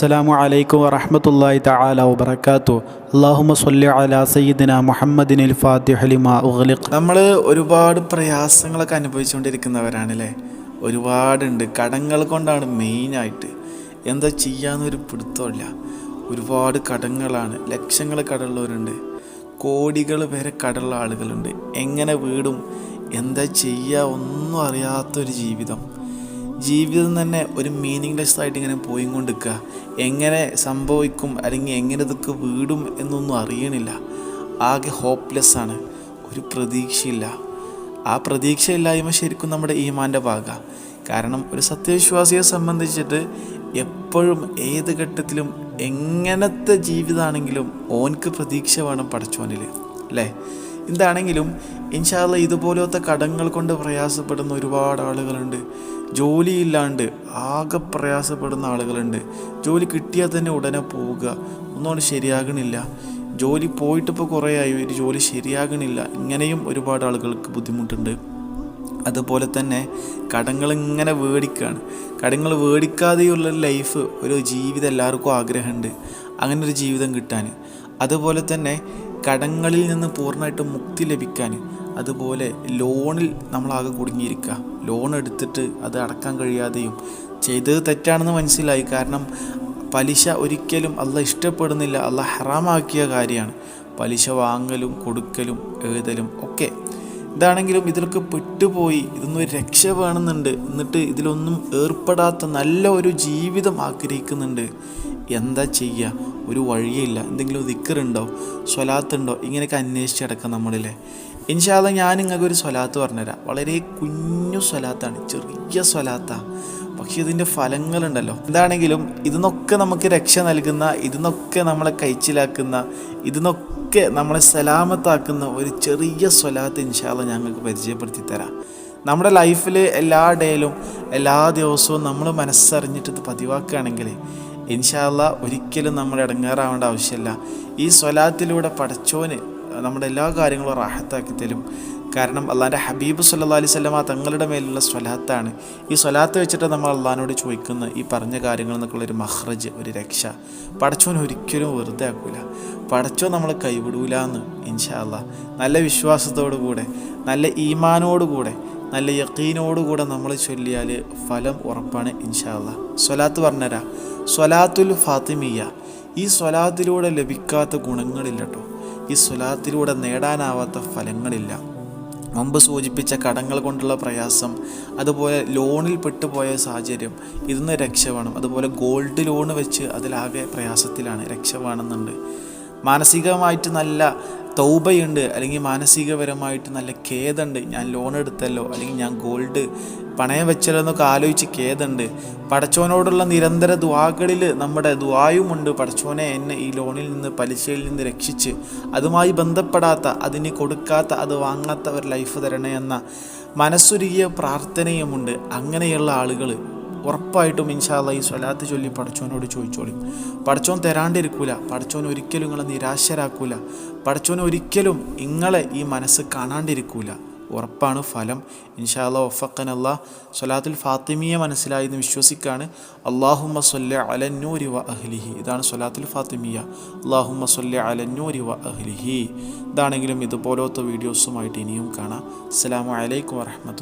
അസ്സലാമു അലൈക്കും വറഹ്മത്തുള്ളാഹി തആല വബറകാതു അല്ലാഹുമ്മ സ്വല്ലി അലാ സയ്യിദിന മുഹമ്മദിനിൽ ലിമാ നമ്മൾ ഒരുപാട് പ്രയാസങ്ങളൊക്കെ അനുഭവിച്ചുകൊണ്ടിരിക്കുന്നവരാണല്ലേ? ഒരുപാടുണ്ട്. കടങ്ങൾ കൊണ്ടാണ് മെയിനായിട്ട്. എന്താ ചെയ്യാന്നൊരു പിടുത്തമില്ല ഒരുപാട് കടങ്ങളാണ്. ലക്ഷങ്ങൾ കടമുള്ളവരുണ്ട് കോടികൾ വരെ കടമുള്ള ആളുകളുണ്ട്. എങ്ങനെ വീടും എന്താ ചെയ്യുക ഒന്നും അറിയാത്തൊരു ജീവിതം. ജീവിതം തന്നെ ഒരു മീനിങ്ലെസ് ആയിട്ട് ഇങ്ങനെ പോയിക്കൊണ്ടിരിക്കുക. എങ്ങനെ സംഭവിക്കും അല്ലെങ്കിൽ എങ്ങനെ ഇതൊക്കെ വീടും എന്നൊന്നും അറിയണില്ല. ആകെ ഹോപ്പ്ലെസ് ആണ്. ഒരു പ്രതീക്ഷയില്ല. ആ പ്രതീക്ഷയില്ലായ്മ ശരിക്കും നമ്മുടെ ഈമാന്റെ ഭാഗ കാരണം ഒരു സത്യവിശ്വാസിയെ സംബന്ധിച്ചിട്ട് എപ്പോഴും ഏത് ഘട്ടത്തിലും എങ്ങനത്തെ ജീവിതമാണെങ്കിലും ഓൻക്ക് പ്രതീക്ഷ വേണം പഠിച്ചോനിൽ അല്ലേ? എന്താണെങ്കിലും ഇൻഷാല്ല ഇതുപോലത്തെ കടങ്ങൾ കൊണ്ട് പ്രയാസപ്പെടുന്ന ഒരുപാട് ആളുകളുണ്ട്. ജോലിയില്ലാണ്ട് ആകെ പ്രയാസപ്പെടുന്ന ആളുകളുണ്ട്. ജോലി കിട്ടിയാൽ തന്നെ ഉടനെ പോവുക. ഒന്നുകൊണ്ട് ശരിയാകണില്ല. ജോലി പോയിട്ടിപ്പോൾ കുറേ ആയി. ഒരു ജോലി ശരിയാകണില്ല. ഇങ്ങനെയും ഒരുപാട് ആളുകൾക്ക് ബുദ്ധിമുട്ടുണ്ട്. അതുപോലെ തന്നെ കടങ്ങൾ ഇങ്ങനെ വേടിക്കുകയാണ് കടങ്ങൾ വേടിക്കാതെയുള്ള ലൈഫ് ഒരു ജീവിതം എല്ലാവർക്കും ആഗ്രഹമുണ്ട്. അങ്ങനെ ഒരു ജീവിതം കിട്ടാൻ. അതുപോലെ തന്നെ കടങ്ങളിൽ നിന്ന് പൂർണമായിട്ടും മുക്തി ലഭിക്കാൻ അതുപോലെ ലോണിൽ നമ്മളാകെ കുടുങ്ങിയിരിക്കുക. ലോൺ എടുത്തിട്ട് അത് അടക്കാൻ കഴിയാതെയും ചെയ്തത് തെറ്റാണെന്ന് മനസ്സിലായി. കാരണം പലിശ ഒരിക്കലും അല്ല ഇഷ്ടപ്പെടുന്നില്ല. അല്ല ഹറാമാക്കിയ കാര്യമാണ്. പലിശ വാങ്ങലും കൊടുക്കലും എഴുതലും ഒക്കെ. ഇതാണെങ്കിലും ഇതിലൊക്കെ പെട്ടുപോയി. ഇതൊന്നും ഒരു രക്ഷ വേണമെന്നുണ്ട്. എന്നിട്ട് ഇതിലൊന്നും ഏർപ്പെടാത്ത നല്ല ഒരു ജീവിതം ആഗ്രഹിക്കുന്നുണ്ട്. എന്താ ചെയ്യുക ഒരു വഴിയില്ല. എന്തെങ്കിലും ദിക്കറുണ്ടോ? സ്വലാത്തുണ്ടോ? ഇങ്ങനെയൊക്കെ അന്വേഷിച്ച് കിടക്കാം നമ്മളിലെ ഇൻഷാല്ല ഞാൻ നിങ്ങൾക്ക് ഒരു സ്വലാത്ത് പറഞ്ഞുതരാം. വളരെ കുഞ്ഞു സ്വലാത്താണ്. ചെറിയ സ്വലാത്താണ് പക്ഷെ ഇതിന്റെ ഫലങ്ങളുണ്ടല്ലോ. എന്താണെങ്കിലും ഇതിനൊക്കെ നമുക്ക് രക്ഷ നൽകുന്ന ഇതിനൊക്കെ നമ്മളെ കൈച്ചിലാക്കുന്ന ഇതിനൊക്കെ നമ്മളെ സലാമത്താക്കുന്ന ഒരു ചെറിയ സ്വലാത്ത് ഇൻഷാല്ല ഞങ്ങൾക്ക് പരിചയപ്പെടുത്തി തരാം നമ്മുടെ ലൈഫിൽ എല്ലാ ഡേയിലും എല്ലാ ദിവസവും നമ്മൾ മനസ്സറിഞ്ഞിട്ട് ഇത് പതിവാക്കുകയാണെങ്കിൽ ഇൻഷാല്ല ഒരിക്കലും നമ്മൾ ഇടങ്ങേറാവേണ്ട ആവശ്യമില്ല. ഈ സ്വലാത്തിലൂടെ പടച്ചോന് നമ്മുടെ എല്ലാ കാര്യങ്ങളും റാഹത്താക്കി തരും. കാരണം അള്ളാന്റെ ഹബീബ് സല്ലാ അലൈഹി സ്വലമ തങ്ങളുടെ മേലുള്ള സ്വലാത്താണ്. ഈ സ്വലാത്ത് വെച്ചിട്ട് നമ്മൾ അള്ളഹാനോട് ചോദിക്കുന്ന ഈ പറഞ്ഞ കാര്യങ്ങൾ എന്നൊക്കെയുള്ള ഒരു മഹ്റജ് ഒരു രക്ഷ. പടച്ചോൻ ഒരിക്കലും വെറുതെ ആക്കൂല. പടച്ചോൻ നമ്മളെ കൈവിടൂല എന്ന് ഇൻഷാല്ല നല്ല വിശ്വാസത്തോടു കൂടെ നല്ല ഈമാനോടുകൂടെ നല്ല യക്കീനോടുകൂടെ നമ്മൾ ചൊല്ലിയാൽ ഫലം ഉറപ്പാണ് ഇൻഷാല്ല സ്വലാത്ത് പറഞ്ഞുതരാം സ്വലാത്തുൽ ഫാത്തിമിയ ഈ സ്വലാത്തിലൂടെ ലഭിക്കാത്ത ഗുണങ്ങളില്ല കേട്ടോ ഈ സ്വലാത്തിലൂടെ നേടാനാവാത്ത ഫലങ്ങളില്ല. മുമ്പ് സൂചിപ്പിച്ച കടങ്ങൾ കൊണ്ടുള്ള പ്രയാസം അതുപോലെ ലോണിൽ പെട്ടുപോയ സാഹചര്യം ഇതിന്ന് രക്ഷ വേണം. അതുപോലെ ഗോൾഡ് ലോൺ വെച്ച് അതിലാകെ പ്രയാസത്തിലാണ് രക്ഷ വേണമെന്നുണ്ട്. മാനസികമായിട്ട് നല്ല തൗബയുണ്ട് അല്ലെങ്കിൽ മാനസികപരമായിട്ട് നല്ല ഖേദുണ്ട് ഞാൻ ലോൺ എടുത്തല്ലോ അല്ലെങ്കിൽ ഞാൻ ഗോൾഡ് പണയം വെച്ചല്ലോ എന്നൊക്കെ ആലോചിച്ച് ഖേദുണ്ട്. പടച്ചോനോടുള്ള നിരന്തര ദ്വാകളിൽ നമ്മുടെ ദ്വായുമുണ്ട് പടച്ചോനെ എന്നെ ഈ ലോണിൽ നിന്ന് പലിശയിൽ നിന്ന് രക്ഷിച്ച് അതുമായി ബന്ധപ്പെടാത്ത അതിന് കൊടുക്കാത്ത അത് വാങ്ങാത്ത ഒരു ലൈഫ് തരണേ എന്ന മനസ്സുരുകിയ പ്രാർത്ഥനയുമുണ്ട്. അങ്ങനെയുള്ള ആളുകൾ ഉറപ്പായിട്ടും ഇൻഷാല്ല ഈ സ്വലാത്ത് ചൊല്ലി പഠിച്ചോനോട് ചോദിച്ചോളി. പഠിച്ചോൻ തരാണ്ടിരിക്കൂല. പഠിച്ചോൻ ഒരിക്കലും നിങ്ങളെ നിരാശരാക്കൂല. പഠിച്ചോൻ ഒരിക്കലും നിങ്ങളെ ഈ മനസ്സ് കാണാണ്ടിരിക്കൂല. ഉറപ്പാണ് ഫലം. ഇൻഷാല്ല ഒഫക്കനല്ല സ്വലാത്തുൽ ഫാത്തിമിയെ മനസ്സിലായി എന്ന് വിശ്വസിക്കാണ്. അള്ളാഹുമ്മ സൊല്ല അലന്നൂരി വ അഹ്ലിഹി. ഇതാണ് സ്വലാത്തുൽ ഫാത്തിമിയ. അള്ളാഹുമ്മ സൊല്ല അലന്നൂരി വ അഹ്ലിഹി. ഇതാണെങ്കിലും ഇതുപോലത്തെ വീഡിയോസുമായിട്ട് ഇനിയും കാണാം. അസ്സാം വലൈക്കും വരഹമത്തു